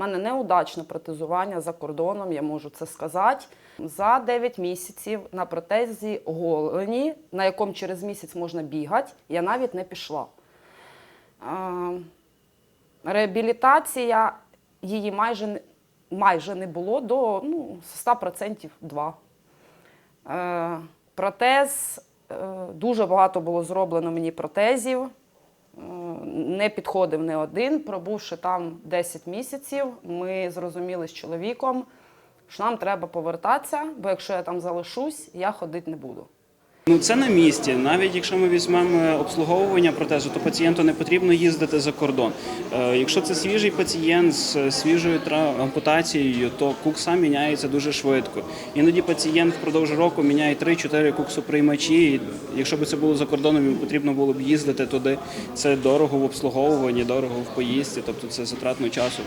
У мене неудачне протезування за кордоном, я можу це сказати. За 9 місяців на протезі голені, на якому через місяць можна бігати, я навіть не пішла. Реабілітація її майже майже не було до ну, 100% 2. Е, Протез, е, дуже багато було зроблено мені протезів. Не підходив не один. Пробувши там 10 місяців, ми зрозуміли з чоловіком, що нам треба повертатися, бо якщо я там залишусь, я ходити не буду. Ну це на місці. Навіть якщо ми візьмемо обслуговування протезу, то пацієнту не потрібно їздити за кордон. Е, Якщо це свіжий пацієнт з свіжою тра- ампутацією, то кукса міняється дуже швидко. Іноді пацієнт впродовж року міняє 3-4 куксоприймачі. І Якщо б це було за кордоном, потрібно було б їздити туди. Це дорого в обслуговуванні, дорого в поїздці, тобто це затратно часу.